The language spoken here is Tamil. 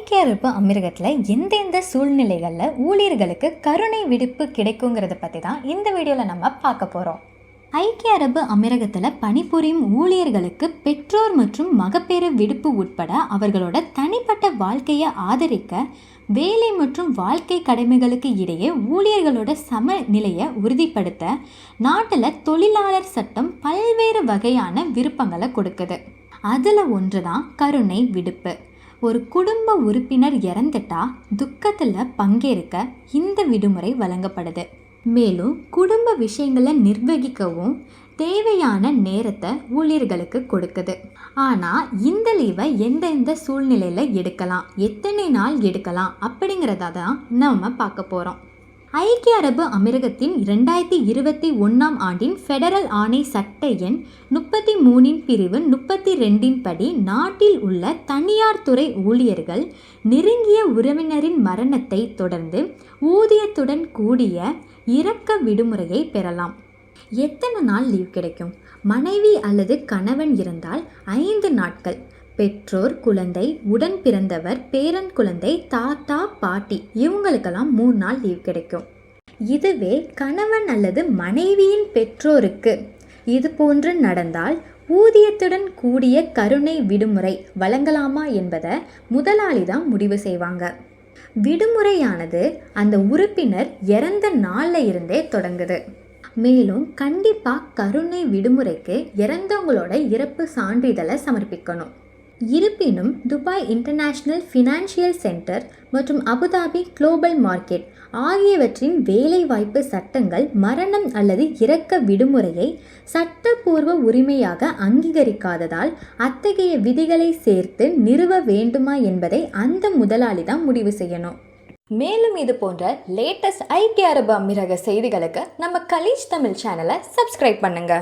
ஐக்கிய அரபு அமீரகத்தில் எந்தெந்த சூழ்நிலைகளில் ஊழியர்களுக்கு கருணை விடுப்பு கிடைக்குங்கிறத பற்றி தான் இந்த வீடியோவில் நம்ம பார்க்க போகிறோம் ஐக்கிய அரபு அமீரகத்தில் பணிபுரியும் ஊழியர்களுக்கு பெற்றோர் மற்றும் மகப்பேறு விடுப்பு உட்பட அவர்களோட தனிப்பட்ட வாழ்க்கையை ஆதரிக்க வேலை மற்றும் வாழ்க்கை கடமைகளுக்கு இடையே ஊழியர்களோட சமநிலையை உறுதிப்படுத்த நாட்டில் தொழிலாளர் சட்டம் பல்வேறு வகையான விருப்பங்களை கொடுக்குது. அதில் ஒன்று தான் கருணை விடுப்பு. ஒரு குடும்ப உறுப்பினர் இறந்துட்டா துக்கத்தில் பங்கேற்க இந்த விடுமுறை வழங்கப்படுது. மேலும் குடும்ப விஷயங்களை நிர்வகிக்கவும் தேவையான நேரத்தை ஊழியர்களுக்கு கொடுக்குது. ஆனால் இந்த லீவை எந்தெந்த சூழ்நிலையில் எடுக்கலாம்? எத்தனை நாள் எடுக்கலாம்? அப்படிங்கிறத தான் நம்ம பார்க்க போகிறோம் ஐக்கிய அரபு அமீரகத்தின் இரண்டாயிரத்தி இருபத்தி ஒன்றாம் ஆண்டின் ஃபெடரல் ஆணை சட்ட எண் முப்பத்தி மூணின் பிரிவு முப்பத்தி ரெண்டின் படி நாட்டில் உள்ள தனியார் துறை ஊழியர்கள் நெருங்கிய உறவினரின் மரணத்தை தொடர்ந்து ஊதியத்துடன் கூடிய இரக்க விடுமுறையை பெறலாம். எத்தனை நாள் லீவ் கிடைக்கும்? மனைவி அல்லது கணவன் இருந்தால் ஐந்து நாட்கள். பெற்றோர் குழந்தை உடன் பிறந்தவர் பேரன் குழந்தை தாத்தா பாட்டி இவங்களுக்கெல்லாம் மூணு நாள் லீவ் கிடைக்கும். இதுவே கணவன் அல்லது மனைவியின் பெற்றோருக்கு. இது போன்று நடந்தால் ஊதியத்துடன் கூடிய கருணை விடுமுறை வழங்கலாமா என்பதை முதலாளி தான் முடிவு செய்வாங்க. விடுமுறையானது அந்த உறுப்பினர் இறந்த நாளில் இருந்தே தொடங்குது. மேலும் கண்டிப்பாக கருணை விடுமுறைக்கு இறந்தவங்களோட இறப்பு சான்றிதழை சமர்ப்பிக்கணும். இருப்பினும் துபாய் இன்டர்நேஷ்னல் ஃபினான்ஷியல் சென்டர் மற்றும் அபுதாபி குளோபல் மார்க்கெட் ஆகியவற்றின் வேலைவாய்ப்பு சட்டங்கள் மரணம் அல்லது இறக்க விடுமுறையை சட்டப்பூர்வ உரிமையாக அங்கீகரிக்காததால் அத்தகைய விதிகளை சேர்த்து நிறுவ வேண்டுமா என்பதை அந்த முதலாளி தான் முடிவு செய்யணும். மேலும் இது போன்ற லேட்டஸ்ட் ஐக்கிய அரபு அமீரக செய்திகளுக்கு நம்ம கலீஜ் தமிழ் சேனலை சப்ஸ்கிரைப் பண்ணுங்கள்